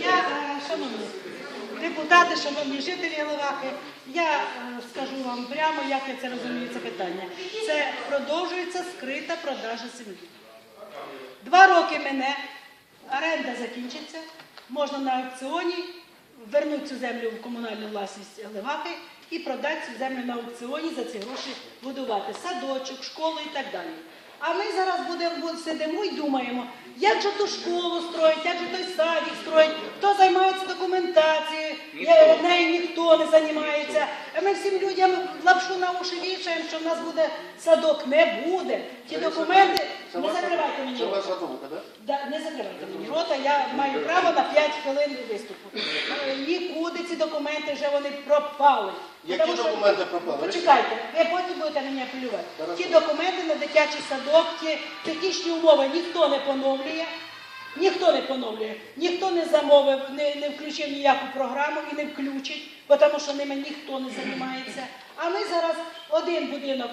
Я, е, шановні депутати, шановні жителі Левахи, я е, скажу вам прямо, як я це розумію, це питання. Це продовжується скрита продажа землі. Два роки мене, оренда закінчиться, можна на аукціоні вернути цю землю в комунальну власність Левахи і продати цю землю на аукціоні за ці гроші будувати садочок, школу і так далі. А ми зараз будемо сидимо і думаємо, як же ту школу строїть, як же той садик строїть, хто займається документацією, Е, нею ніхто не займається. Ми всім людям лапшу на уші вішаємо, що в нас буде садок. Не буде. Ті документи Це не ваша- закривайте мені. Це рота. ваша думка, так? Да, не закривайте мені рота, я маю право на 5 хвилин виступу. Е, Нікуди ці документи вже вони пропали. Які Тому що- документи пропали? Почекайте, ви потім будете на мене апелювати. Хорошо. Ті документи на дитячий садок, ті технічні умови ніхто не поновлює. Ніхто не поновлює, ніхто не замовив, не, не включив ніяку програму і не включить, бо тому що ними ніхто не займається. А ми зараз один будинок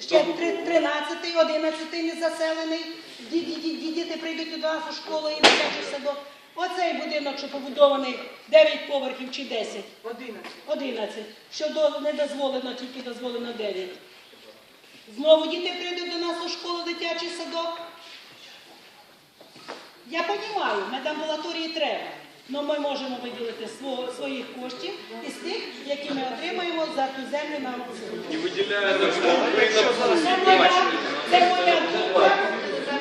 Ще три- 13, 11 не заселений. Ді- ді- ді- ді- Діти прийдуть до нас у школу і дитячий садок. Оцей будинок, що побудований 9 поверхів чи 10? 11. 11. Що до, не дозволено, тільки дозволено 9. Знову діти прийдуть до нас у школу, дитячий садок. Я розумію, медамбулаторії треба. але ми можемо виділити які ми отримаємо за ту землю на аукціоні. Школу при Це моя, це моя думка.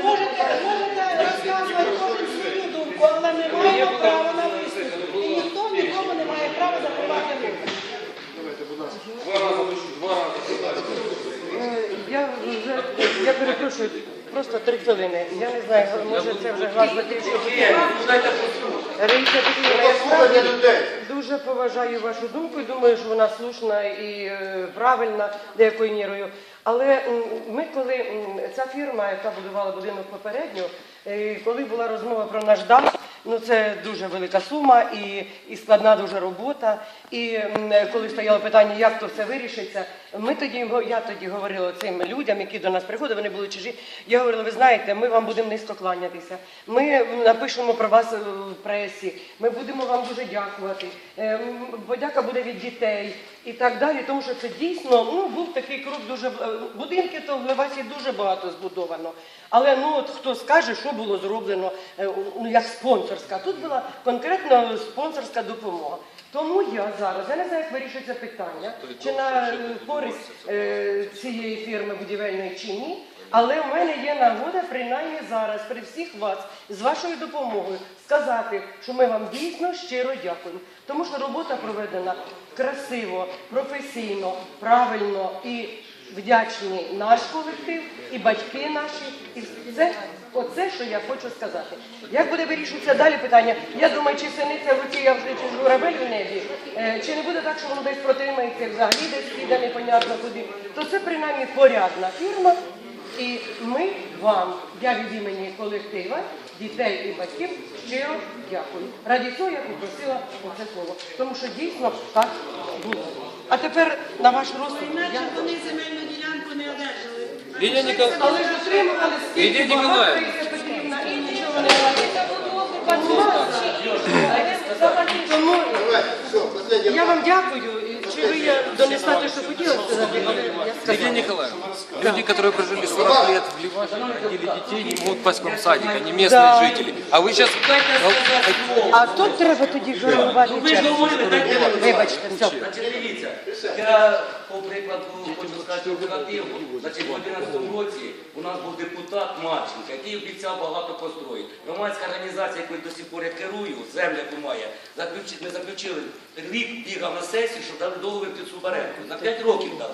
Можете, можете розказувати кожен свою думку, але ми маємо право на виступ. І ніхто нікому не має права закривати руки. Давайте, будь ласка. Два раза души, два раза. Е, Я вже я перепрошую, просто три хвилини. Я не знаю, може це вже глас закричу. Раїса Петрівна, дуже поважаю вашу думку і думаю, що вона слушна і е, правильна деякою мірою. Але ми, коли ця фірма, яка будувала будинок попередньо, е, коли була розмова про наш дах, ну це дуже велика сума і, і складна дуже робота. І коли стояло питання, як то все вирішиться, ми тоді я тоді говорила цим людям, які до нас приходили, вони були чужі. Я говорила, ви знаєте, ми вам будемо низько кланятися. Ми напишемо про вас е, в пресі. Ми будемо вам дуже дякувати. Е, Подяка буде від дітей і так далі. Тому що це дійсно ну був такий крок дуже е, будинки. То в Левасі дуже багато збудовано. Але ну от хто скаже, що було зроблено ну як спонсорська. Тут була конкретно спонсорська допомога. Тому я зараз, я не знаю, як вирішується питання, чи на е, користь е, цієї фірми будівельної чи ні. Але в мене є нагода, принаймні зараз, при всіх вас, з вашою допомогою, сказати, що ми вам дійсно щиро дякуємо. Тому що робота проведена красиво, професійно, правильно і вдячні наш колектив, і батьки наші, і це оце, що я хочу сказати. Як буде вирішуватися далі питання? Я думаю, чи синиця в руці, я вже чи журавель в небі, е, чи не буде так, що воно десь протримається взагалі десь піде непонятно куди, то це принаймні порядна фірма. І ми вам, я від імені колектива, дітей і батьків щиро дякую. Раді цього я попросила оце слово, тому що дійсно так було. А тепер на ваш розсуд. Іначе Я... вони земельну ділянку не одержали. Лидия Ніколаївна. Але ж отримували Лідія скільки багато Ніколаївна. Петрівна, і нічого не Тому Давайте, все, последнє. я вам дякую. І Чи ви я донесла те, що хотіла сказати, але я Лидия сказала. Николаевна, люди, которые прожили 40 лет в Ливане, родили детей, не могут попасть в вам садик, они местные Да. жители. А вы сейчас... А тут треба тоді коригувати час. Вибачте, все. Значить, дивіться, я по прикладу хочу сказати оперативно. Значить, в 2011 році у нас був депутат Марченко, який обіцяв багато построїть. Громадська організація, якою до сих пор керую, земля має, ми заключили рік бігав на сесію, щоб дали договір під субаренду. За 5 років дали.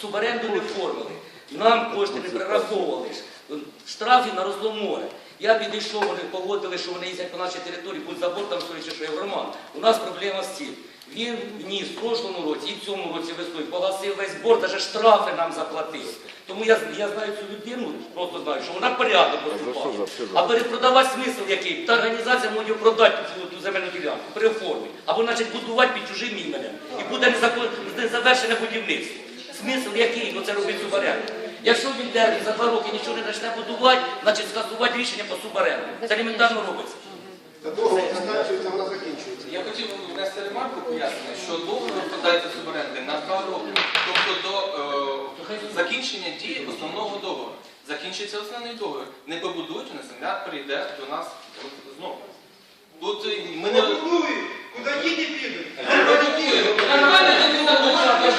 Субаренду не оформили. Нам кошти не прираховували. Штрафів наросло море. Я підійшов, вони погодили, що вони їздять по нашій території, будь забор там стоїть, що я в Роман. У нас проблема з цим. Він вніс в прошлому році і в цьому році весною погасив весь борг, навіть штрафи нам заплатив. Тому я, я знаю цю людину, просто знаю, що вона порядок поступає. А перепродавати смисл який? Та організація може продати цю, ту земельну ділянку, переоформити. Або значить будувати під чужим іменем. І буде незавершене будівництво. Смисл який? Оце робить субарян. Якщо він держить за два роки нічого не почне будувати, значить скасувати рішення по субаренду. Це елементарно робиться. Та договор закінчується, вона закінчується. Я хотів внести ремарку пояснення, що договір вкладається суборенди на два роки, тобто до е, закінчення дії основного договору. Закінчиться основний договір. Не побудують, вони земля прийде до нас знову. Тут е, ми не Куди діти підуть? Нормально тобі забудувати,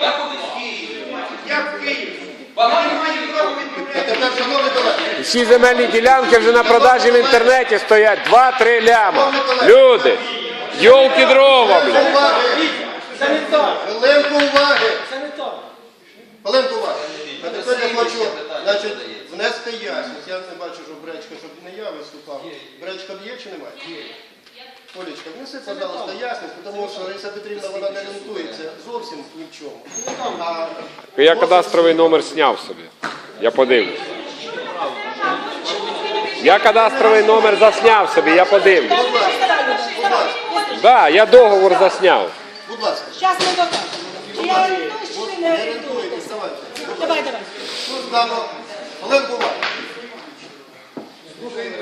заходить в Київ. Як в Київ? Багато А тепер, шановні Всі земельні ділянки вже на продажі в інтернеті стоять 2-3 ляма. Люди, йолки дрова, блядь. Хвилинку уваги! Хвилинку уваги! А тепер я хочу значить, внести ясність. Я не бачу, що Бречка, щоб не я виступав. Бречка є чи немає? Є. Олечка, внеси, пожалуйста, ясність, тому що Лариса Петрівна вона не орієнтується зовсім ні в чому. А Я кадастровий номер зняв собі. Я подивлюсь. Я кадастровий номер засняв собі, я подивлюсь. Так, да, я договор засняв. Будь ласка. Зараз ми покажемо. Я орендую, що не орендуєш. Давай, давай. Тут дано. Олег Бувай. Слухай.